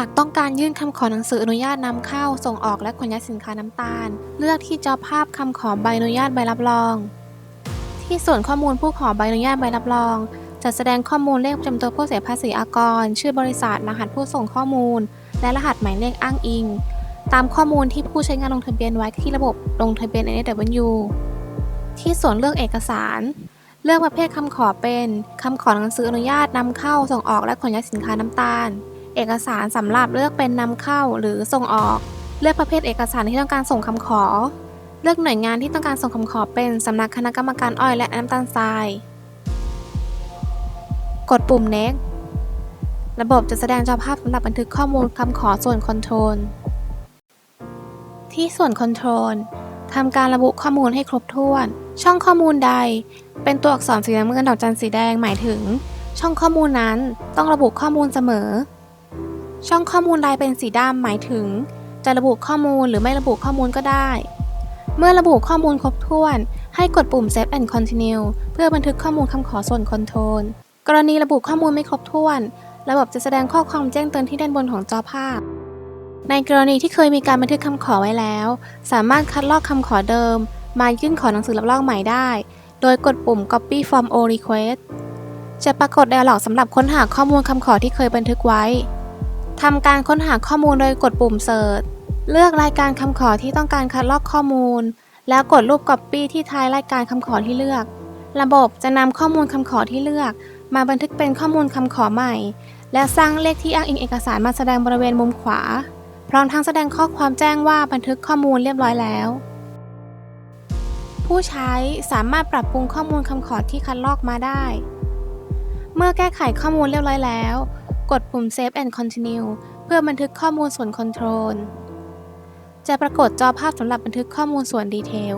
ากต้องการยื่นคำขอหนังสืออนุญาตนำเข้า ส่งออกและขนย้ายสินค้าน้ำตาล เลือกที่จอภาพคำขอใบอนุญาตใบรับรอง ที่ส่วนข้อมูลผู้ขอใบอนุญาตใบรับรองจะแสดงข้อมูลเลขประจำตัวผู้เสียภาษีอากร ชื่อบริษัท รหัสผู้ส่งข้อมูล และรหัสหมายเลขอ้างอิง ตามข้อมูลที่ผู้ใช้งานลงทะเบียนไว้ที่ระบบลงทะเบียน NSW ที่ส่วนเลือกเอกสาร เลือกประเภทคำขอเป็น คำขอหนังสืออนุญาตนำเข้าส่งออกและขนย้ายสินค้าน้ำตาล เอกสารสำหรับเลือกเป็นนำเข้าหรือส่งออก เลือกประเภทเอกสารที่ต้องการส่งคำขอ เลือกหน่วยงานที่ต้องการส่งคำขอเป็นสำนักคณะกรรมการอ้อยและน้ำตาลทราย กดปุ่ม next ระบบจะแสดงจอภาพสำหรับบันทึกข้อมูลคำขอส่วน control ที่ส่วน control ทำการระบุข้อมูลให้ครบถ้วน ช่องข้อมูลใด เป็นตัวอักษรสีน้ำเงินดอกจันสีแดงหมายถึง ช่องข้อมูลนั้นต้องระบุข้อมูลเสมอ ช่องข้อมูลใดเป็นสีดำหมายถึง จะระบุข้อมูลหรือไม่ระบุข้อมูลก็ได้ เมื่อระบุข้อมูลครบถ้วน ให้กดปุ่ม Save and Continue เพื่อบันทึกข้อมูลคำขอส่วน Control กรณีระบุข้อมูลไม่ครบถ้วน ระบบจะแสดงข้อความแจ้งเตือนที่ด้านบนของจอภาพ ในกรณีที่เคยมีการบันทึกคำขอไว้แล้ว สามารถคัดลอกคำขอเดิม มายื่นขอหนังสือรับรองใหม่ได้ โดยกดปุ่ม Copy from all request จะปรากฏ dialog สำหรับค้นหาข้อมูลคำขอที่เคยบันทึกไว้ ทำการค้นหาข้อมูลโดยกดปุ่ม Search เลือกรายการคำขอที่ต้องการคัดลอกข้อมูล แล้วกดรูป Copy ที่ท้ายรายการคำขอที่เลือก ระบบจะนำข้อมูลคำขอที่เลือก มาบันทึกเป็นข้อมูลคำขอใหม่ และสร้างเลขที่อ้างอิงเอกสารมาแสดงบริเวณมุมขวา พร้อมทั้งแสดงข้อความแจ้งว่าบันทึกข้อมูลเรียบร้อยแล้ว ผู้ใช้สามารถปรับปรุงข้อมูลคำขอที่คัดลอกมาได้ เมื่อแก้ไขข้อมูลเรียบร้อยแล้ว กดปุ่ม Save and Continue เพื่อบันทึกข้อมูลส่วน Control จะปรากฏจอภาพสำหรับบันทึกข้อมูลส่วนดีเทล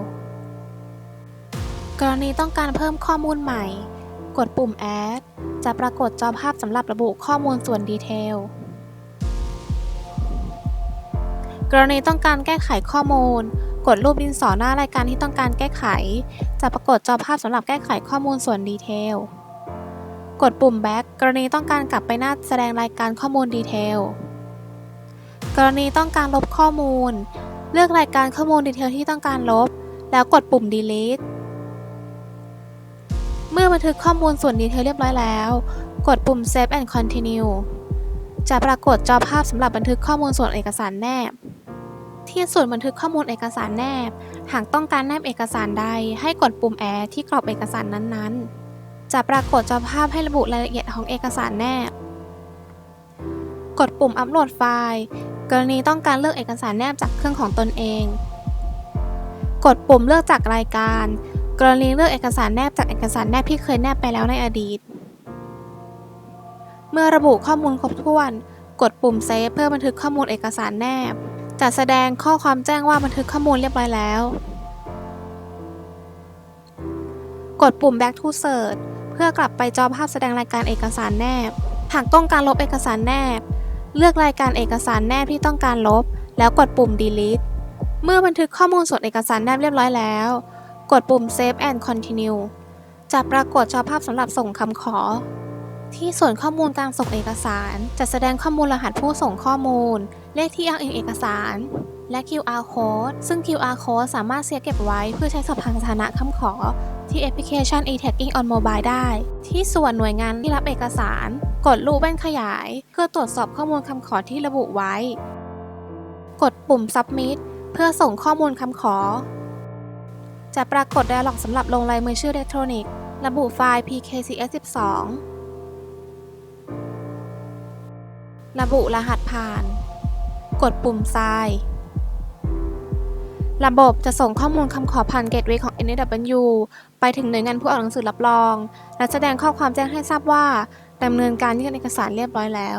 กรณีต้องการเพิ่มข้อมูลใหม่ กดปุ่ม Add จะปรากฏจอภาพสำหรับระบุข้อมูลส่วนดีเทล กรณีต้องการแก้ไขข้อมูล กดรูปดินสอหน้ารายการที่ต้องการแก้ไข จะปรากฏจอภาพสำหรับแก้ไขข้อมูลส่วนดีเทล กดปุ่ม Back กรณีต้องการกลับไปหน้าแสดงรายการข้อมูลดีเทล กรณีต้องการลบข้อมูล เลือกรายการข้อมูลดีเทลที่ต้องการลบ แล้วกดปุ่ม Delete เมื่อบันทึกข้อมูลส่วนดีเทลเรียบร้อยแล้ว กดปุ่ม Save and Continue จะปรากฏจอภาพสำหรับบันทึกข้อมูลส่วนเอกสารแนบ ที่ส่วนบันทึกข้อมูลเอกสารแนบ หากต้องการแนบเอกสารใด ให้กดปุ่ม Add ที่กรอบเอกสารนั้นๆ จะปรากฏจอภาพให้ระบุรายละเอียดของเอกสารแนบ กดปุ่มอัปโหลดไฟล์ กรณีต้องการเลือกเอกสารแนบจากเครื่องของตนเอง กดปุ่มเลือกจากรายการ กรณีเลือกเอกสารแนบจากเอกสารแนบที่เคยแนบไปแล้วในอดีต เมื่อระบุข้อมูลครบถ้วน กดปุ่มเซฟเพื่อบันทึกข้อมูลเอกสารแนบ จะแสดงข้อความแจ้งว่าบันทึกข้อมูลเรียบร้อยแล้วกดปุ่ม back to search พื่อกลับไปจอภาพแสดงรายการเอกสารแนบ หากต้องการลบเอกสารแนบ เลือกรายการเอกสารแนบที่ต้องการลบ แล้วกดปุ่ม delete เมื่อบันทึกข้อมูลส่วนเอกสารแนบเรียบร้อยแล้ว กดปุ่ม save and continue จะปรากฏจอภาพสำหรับส่งคำขอ ที่ส่วนข้อมูลการส่งเอกสาร จะแสดงข้อมูลรหัสผู้ส่งข้อมูล เลขที่อ้างอิงเอกสาร และ QR code ซึ่ง QR code สามารถเสียเก็บไว้เพื่อใช้สอบทางสถานะคำขอ ที่แอปพลิเคชัน e-tagging on mobile ได้ ที่ส่วนหน่วยงานที่รับเอกสาร กดรูปแว่นขยาย เพื่อตรวจสอบข้อมูลคำขอที่ระบุไว้ กดปุ่ม submit เพื่อส่งข้อมูลคำขอ จะปรากฏ dialog สำหรับลงลายมือชื่ออิเล็กทรอนิกส์ระบุไฟล์ pkcs12 ระบุรหัสผ่าน กดปุ่มทราย ระบบจะส่งข้อมูลคำขอผ่านเกตเวย์ของ NSW ไปถึงหน่วยงานผู้ออกหนังสือรับรอง และแสดงข้อความแจ้งให้ทราบว่าดำเนินการยื่นเอกสารเรียบร้อยแล้ว